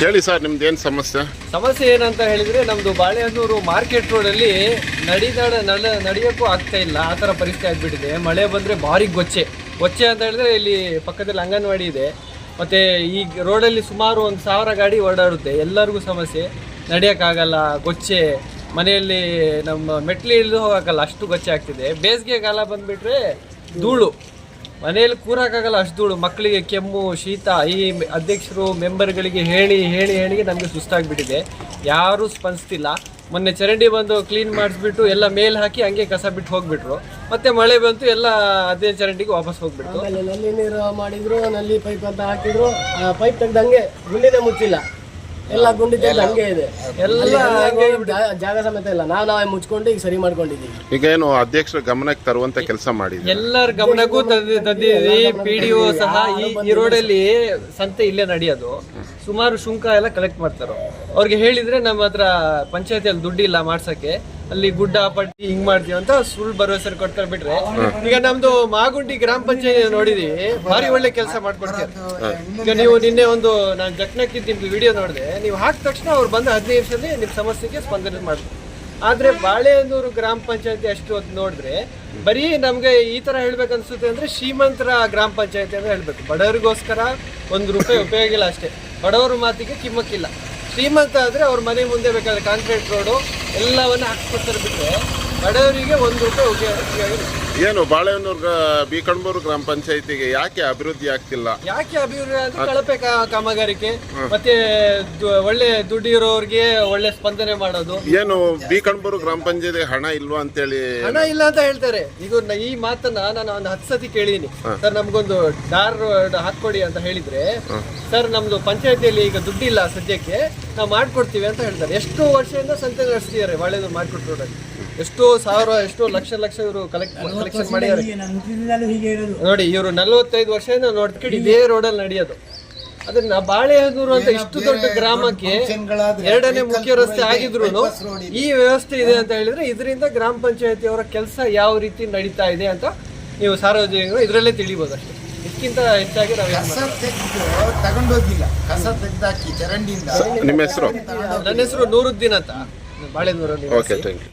ಹೇಳಿ ಸರ್, ನಿಮ್ದು ಏನು ಸಮಸ್ಯೆ? ಸಮಸ್ಯೆ ಏನಂತ ಹೇಳಿದ್ರೆ, ನಮ್ದು ಬಾಳೆಹನ್ನೂರು ಮಾರ್ಕೆಟ್ ರೋಡಲ್ಲಿ ನಡಿದಾಡ, ನಡ, ನಡೆಯೋಕ್ಕೂ ಆಗ್ತಾ ಇಲ್ಲ. ಆ ಥರ ಪರಿಸ್ಥಿತಿ ಆಗ್ಬಿಟ್ಟಿದೆ. ಮಳೆ ಬಂದರೆ ಭಾರಿ ಗೊಚ್ಚೆ. ಗೊಚ್ಚೆ ಅಂತ ಹೇಳಿದ್ರೆ ಇಲ್ಲಿ ಪಕ್ಕದಲ್ಲಿ ಅಂಗನವಾಡಿ ಇದೆ. ಮತ್ತು ಈ ರೋಡಲ್ಲಿ ಸುಮಾರು ಒಂದು ಸಾವಿರ ಗಾಡಿ ಓಡಾಡುತ್ತೆ. ಎಲ್ಲರಿಗೂ ಸಮಸ್ಯೆ. ನಡೆಯೋಕ್ಕಾಗಲ್ಲ, ಗೊಚ್ಚೆ. ಮನೆಯಲ್ಲಿ ನಮ್ಮ ಮೆಟ್ಲಿ ಇಳಿದು ಹೋಗೋಕ್ಕಲ್ಲ. ಅಷ್ಟು ಗೊಚ್ಚೆ ಆಗ್ತಿದೆ. ಬೇಸಿಗೆ ಕಾಲ ಬಂದುಬಿಟ್ರೆ ಧೂಳು. ಮನೆಯಲ್ಲಿ ಕೂರಕ್ಕಾಗಲ್ಲ, ಅಷ್ಟು ಧೂಳು ಮಕ್ಕಳಿಗೆ ಕೆಮ್ಮು, ಶೀತ, ಈ ಅಧ್ಯಕ್ಷರು, ಮೆಂಬರ್ಗಳಿಗೆ ಹೇಳಿ ಹೇಳಿ ಹೇಳಿ ನಮಗೆ ಸುಸ್ತಾಗಿಬಿಟ್ಟಿದೆ. ಯಾರೂ ಸ್ಪಂದಿಸ್ತಿಲ್ಲ. ಮೊನ್ನೆ ಚರಂಡಿ ಬಂದು ಕ್ಲೀನ್ ಮಾಡಿಸ್ಬಿಟ್ಟು ಎಲ್ಲ ಮೇಲ್ ಹಾಕಿ ಹಂಗೆ ಕಸ ಬಿಟ್ಟು ಹೋಗ್ಬಿಟ್ರು. ಮತ್ತೆ ಮಳೆ ಬಂತು, ಎಲ್ಲ ಅದೇ ಚರಂಡಿಗೆ ವಾಪಸ್ ಹೋಗ್ಬಿಟ್ಟು ಆಮೇಲೆ ನಲ್ಲಿ ನೀರು ಮಾಡಿದ್ರು, ನಲ್ಲಿ ಪೈಪ್ ಅಂತ ಹಾಕಿದ್ರು. ಪೈಪ್ ತೆಗ್ದಂಗೆ ಗುಂಡಿನೇ ಮುಚ್ಚಿಲ್ಲ. ಎಲ್ಲ ಗುಂಡಿ ತೆಗ್ದು ಹಂಗೆ ಇದೆ. ಎಲ್ಲ ಹಂಗೆ ಜಾಗ ಸಮೇತ ಇಲ್ಲ. ನಾವು ನಾವೇ ಮುಚ್ಕೊಂಡು ಈಗ ಸರಿ ಮಾಡ್ಕೊಂಡಿದ್ದೀವಿ ಈಗ ಏನು ಅಧ್ಯಕ್ಷರ ಗಮನಕ್ಕೆ ತರುವಂತ ಕೆಲಸ ಮಾಡಿ ಎಲ್ಲರ ಗಮನಕ್ಕೂ ತಂದಿದ್ದೀವಿ ಪಿ ಡಿ ಒ ಸಹ ಈ ಈ ರೋಡಲ್ಲಿ ಸಂತೆ ಇಲ್ಲೇ ನಡೆಯೋದು. ಸುಮಾರು ಶುಂಕ ಎಲ್ಲ ಕಲೆಕ್ಟ್ ಮಾಡ್ತಾರೋ. ಅವ್ರಿಗೆ ಹೇಳಿದ್ರೆ ನಮ್ಮ ಹತ್ರ ಪಂಚಾಯತಿಯಲ್ಲಿ ದುಡ್ಡಿಲ್ಲ ಮಾಡ್ಸಕ್ಕೆ. ಅಲ್ಲಿ ಗುಡ್ಡ ಪಟ್ಟಿ ಹಿಂಗ್ ಮಾಡ್ತೀವಿ ಅಂತ ಸುಳ್ಳು ಭರವಸೆ ಕೊಡ್ತಾರೆ ಬಿಟ್ರೆ. ಈಗ ನಮ್ದು ಮಾಗುಂಡಿ ಗ್ರಾಮ ಪಂಚಾಯತ್ ನೋಡಿದೀವಿ. ಭಾರಿ ಒಳ್ಳೆ ಕೆಲಸ ಮಾಡ್ಕೊಡ್ತಾರೆ. ಈಗ ನೀವು ನಿನ್ನೆ ಒಂದು ನಾನು ಜಕ್ನಕ್ಕಿದ್ದು ನಿಮ್ದು ವಿಡಿಯೋ ನೋಡಿದೆ. ನೀವು ಹಾಕಿದ ತಕ್ಷಣ ಅವ್ರು ಬಂದು ಹದಿನೈದು ನಿಮಿಷದಲ್ಲಿ ನಿಮ್ಮ ಸಮಸ್ಯೆಗೆ ಸ್ಪಂದನೆ ಮಾಡ್ತಾರೆ. ಆದ್ರೆ ಬಾಳೆಹನ್ನೂರು ಗ್ರಾಮ ಪಂಚಾಯತಿ ಅಷ್ಟು ಅದ್ ನೋಡಿದ್ರೆ ಬರೀ ನಮ್ಗೆ ಈ ತರ ಹೇಳ್ಬೇಕನ್ಸುತ್ತೆ ಅಂದ್ರೆ ಶ್ರೀಮಂತರ ಗ್ರಾಮ ಪಂಚಾಯತ್ ಅಂತ ಹೇಳ್ಬೇಕು. ಬಡವರಿಗೋಸ್ಕರ ಒಂದು ರೂಪಾಯಿ ಉಪಯೋಗ ಇಲ್ಲ ಅಷ್ಟೇ. ಬಡವರ ಮಾತಿಗೆ ಕಿಮ್ಮಕ್ಕಿಲ್ಲ. ಶ್ರೀಮಂತ ಆದ್ರೆ ಅವ್ರ ಮನೆ ಮುಂದೆ ಬೇಕಾದ್ರೆ ಕಾಂಕ್ರೀಟ್ ರೋಡು ಎಲ್ಲವನ್ನ ಹಾಕ್ಸ್ಕೊಡ್ತಾರೆ ಬಿಟ್ರೆ ಬಡವರಿಗೆ ಒಂದು ರೂಪಾಯಿ ಉಪಯೋಗ ಏನು ಬಾಳೆಹೊನ್ನೂರು ಬಿ ಕಣ್ಬೂರು ಗ್ರಾಮ ಪಂಚಾಯತಿಗೆ ಯಾಕೆ ಅಭಿವೃದ್ಧಿ ಆಗ್ತಿಲ್ಲ? ಯಾಕೆ ಅಭಿವೃದ್ಧಿ ಕಳಪೆ ಕಾ- ಕಾಮಗಾರಿಕೆ ಮತ್ತೆ ದು- ಒಳ್ಳೆ ದುಡ್ಡು ಇರೋರಿಗೆ ಒಳ್ಳೆ ಸ್ಪಂದನೆ ಮಾಡೋದು. ಏನು ಬಿ ಕಣ್ಬೂರು ಗ್ರಾಮ ಪಂಚಾಯತಿಗೆ ಹಣ ಇಲ್ವಾ ಅಂತೇಳಿ? ಹಣ ಇಲ್ಲ ಅಂತ ಹೇಳ್ತಾರೆ. ಈಗ ನ- ಈ ಮಾತನ್ನ ನಾನು ಒಂದು ಹತ್ತು ಸತಿ ಕೇಳೀನಿ. ಸರ್ ನಮ್ಗೊಂದು ಡಾರ್ ಹಾಕೊಡಿ ಅಂತ ಹೇಳಿದ್ರೆ ಸರ್ ನಮ್ದು ಪಂಚಾಯತಿಯಲ್ಲಿ ಈಗ ದುಡ್ಡಿಲ್ಲ ಸದ್ಯಕ್ಕೆ ನಾವು ಮಾಡ್ಕೊಡ್ತೀವಿ ಅಂತ ಹೇಳ್ತಾರೆ. ಎಷ್ಟು ವರ್ಷದಿಂದ ಸಂತೆ ನಡೆಸ್ತಿದ್ದಾರೆ ಬಾಳೆದು ಮಾಡ್ಕೊಟ್ಟು ರೋಡಲ್ಲಿ ಎಷ್ಟೋ ಸಾವಿರ ಎಷ್ಟೋ ಲಕ್ಷ ಲಕ್ಷ ಇವರು ಕಲೆಕ್ಟ್ ಕಲೆಕ್ಷನ್ ಮಾಡಿದ್ದಾರೆ. ನೋಡಿ ಇವರು ನಲವತ್ತೈದು ವರ್ಷದಿಂದ ನೋಡ್ತೀವಿ ಇದೇ ರೋಡಲ್ಲಿ ನಡೆಯೋದು. ಅದನ್ನ ಬಾಳೆಹದೂರು ಅಂತ ಇಷ್ಟು ದೊಡ್ಡ ಗ್ರಾಮಕ್ಕೆ ಎರಡನೇ ಮುಖ್ಯ ರಸ್ತೆ ಆಗಿದ್ರು ಈ ವ್ಯವಸ್ಥೆ ಇದೆ ಅಂತ ಹೇಳಿದ್ರೆ ಇದರಿಂದ ಗ್ರಾಮ ಪಂಚಾಯತಿ ಅವರ ಕೆಲಸ ಯಾವ ರೀತಿ ನಡೀತಾ ಇದೆ ಅಂತ ನೀವು ಸಾರ್ವಜನಿಕರು ಇದರಲ್ಲೇ ತಿಳಿಬೋದು ಅಷ್ಟೇ. ಇದಕ್ಕಿಂತ ಹೆಚ್ಚಾಗಿ ನಾವು ಕಸ ತೆಗೆದು ತಗೊಂಡೋಗಿಲ್ಲ. ಕಸ ತೆಗ್ದಾಕಿ ಚರಂಡಿಯಿಂದ ನಿಮ್ಮ ಹೆಸರು? ನನ್ನ ಹೆಸರು ನೂರುದ್ದೀನ್ ಅಂತ. ಬಾಳೆನೂರಲ್ಲಿ ಓಕೆ ಥ್ಯಾಂಕ್ ಯು